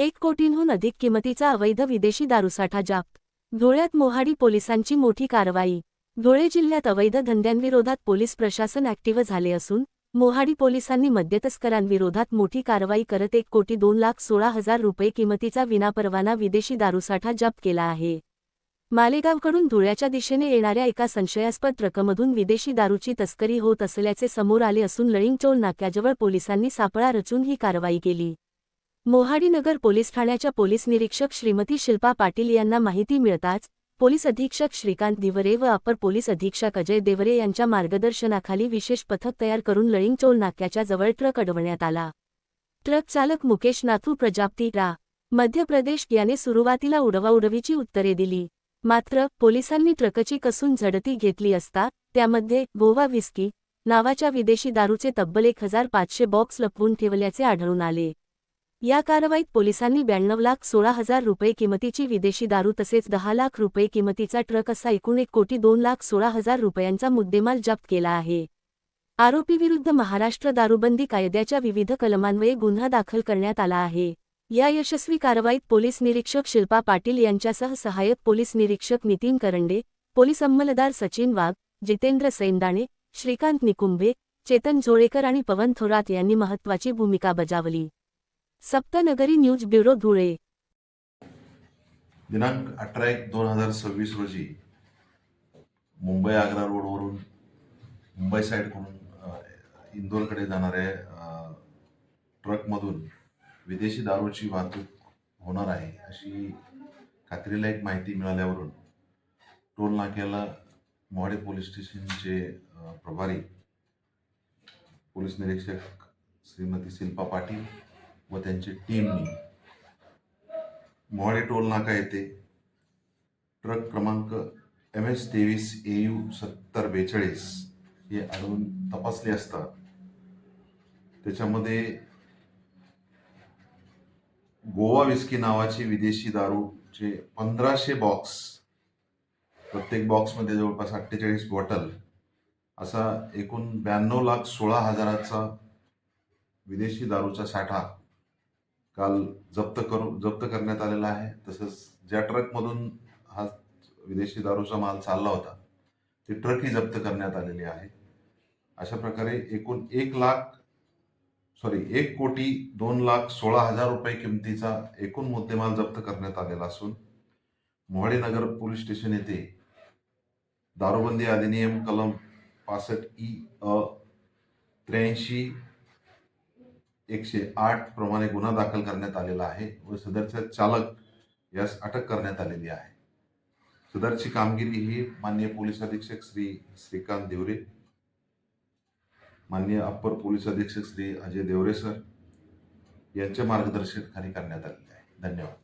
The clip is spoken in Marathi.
एक कोटींहून अधिक किमतीचा अवैध विदेशी दारूसाठा जाप्त धुळ्यात मोहाडी पोलिसांची मोठी कारवाई. धुळे जिल्ह्यात अवैध धंद्यांविरोधात पोलीस प्रशासन ऍक्टिव्ह झाले असून मोहाडी पोलिसांनी मद्यतस्करांविरोधात मोठी कारवाई करत एक कोटी दोन लाख सोळा हजार रुपये किमतीचा विनापरवाना विदेशी दारूसाठा जप्त केला आहे. मालेगावकडून धुळ्याच्या दिशेने येणाऱ्या एका संशयास्पद ट्रकमधून विदेशी दारूची तस्करी होत असल्याचे समोर आले असून लळिंगचोल नाक्याजवळ पोलिसांनी सापळा रचून ही कारवाई केली. मोहाडी नगर पोलीस ठाण्याच्या पोलीस निरीक्षक श्रीमती शिल्पा पाटील यांना माहिती मिळताच पोलीस अधीक्षक श्रीकांत दिवरे व अपर पोलीस अधीक्षक अजय देवरे यांच्या मार्गदर्शनाखाली विशेष पथक तयार करून लळिंगचोल नाक्याच्या जवळ ट्रक अडवण्यात आला. ट्रक चालक मुकेश नाथू प्रजापती रा. मध्य प्रदेश याने सुरुवातीला उडवाउडवीची उत्तरे दिली. मात्र पोलिसांनी ट्रकची कसून झडती घेतली असता त्यामध्ये गोवा विस्की नावाच्या विदेशी दारूचे तब्बल एक हजार पाचशे बॉक्स लपवून ठेवल्याचे आढळून आले. या कारवाईत पोलिसांनी ब्याण्णव लाख सोळा हजार रुपये किमतीची विदेशी दारू तसेच दहा लाख रुपये किमतीचा ट्रक असा एकूण एक कोटी दोन लाख सोळा हजार रुपयांचा मुद्देमाल जप्त केला आहे. आरोपीविरुद्ध महाराष्ट्र दारूबंदी कायद्याच्या विविध कलमान्वये गुन्हा दाखल करण्यात आला आहे. या यशस्वी कारवाईत पोलीस निरीक्षक शिल्पा पाटील यांच्यासह सहाय्यक पोलीस निरीक्षक नितीन करंडे पोलीस अंमलदार सचिन वाघ जितेंद्र सैंदाणे श्रीकांत निकुंभे चेतन झोळेकर आणि पवन थोरात यांनी महत्त्वाची भूमिका बजावली. Saptanagari news bureau Dhule. दिनांक अठरा एक दोन हजार सव्वीस रोजी मुंबई आग्रा रोडवरून मुंबई साईडकडून इंदोरकडे जाणाऱ्या ट्रकमधून विदेशी दारूची वाहतूक होणार आहे अशी खात्रीलायक माहिती मिळाल्यावरून टोल नाक्याला मोहाडे पोलीस स्टेशनचे प्रभारी पोलीस निरीक्षक श्रीमती शिल्पा पाटील व त्यांची टीमनी मोहाडी टोल नाका येथे. ट्रक क्रमांक एम एस तेवीस ए यू सत्तर बेचाळीस हे आढळून तपासले असता. त्याच्यामध्ये गोवा विस्की नावाची विदेशी दारूचे पंधराशे बॉक्स प्रत्येक बॉक्समध्ये जवळपास अठ्ठेचाळीस बॉटल असा एकूण ब्याण्णव लाख सोळा हजाराचा विदेशी दारूचा साठा काल जप्त करू जप्त करण्यात आलेला आहे. तसंच ज्या ट्रकमधून हा विदेशी दारूचा माल चालला होता ती ट्रकही जप्त करण्यात आलेली आहे. अशा प्रकारे एकूण एक लाख सॉरी एक कोटी दोन लाख सोळा हजार रुपये किमतीचा एकूण मुद्देमाल जप्त करण्यात आलेला असून मोहाडी नगर पोलीस स्टेशन येथे दारूबंदी अधिनियम कलम पासष्ट ई अ त्र्याऐंशी एकशे आठ प्रमाणे गुन्हा दाखल करण्यात आलेला आहे व सदरचा चालक यास अटक करण्यात आलेली आहे. सदरची कामगिरी ही माननीय पोलीस अधीक्षक श्री श्रीकांत देवरे माननीय अप्पर पोलीस अधीक्षक श्री अजय देवरे सर यांच्या मार्गदर्शनाखाली करण्यात आलेली आहे. धन्यवाद.